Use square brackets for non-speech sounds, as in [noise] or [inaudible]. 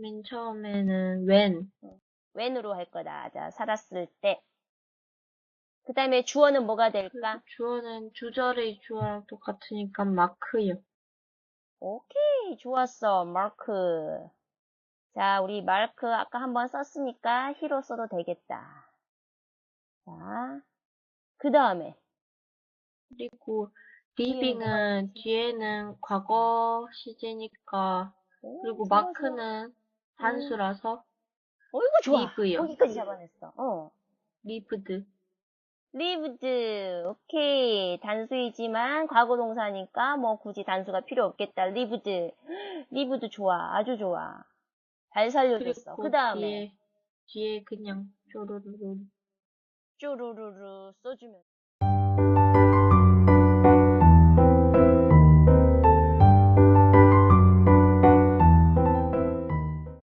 맨 처음에는 when. when으로 할 거다. 자, 살았을 때. 그 다음에 주어는 뭐가 될까? 주어는 주절의 주어랑 똑같으니까 마크요. 오케이, 좋았어, 마크. 자, 우리 마크 아까 한번 썼으니까 히로 써도 되겠다. 자, 그 다음에 그리고 living은 뒤에는 과거 시제니까 그리고 마크는 단수라서 어, 이거 좋아. live요. 거기까지 잡아냈어. 어. lived. lived. 오케이. 단수이지만 과거 동사니까 뭐 굳이 단수가 필요 없겠다. lived. lived [gasps] 좋아. 아주 좋아. 잘 살려줬어. 그 다음에 뒤에 뒤에 그냥 쪼르르르 쪼르르르 써주면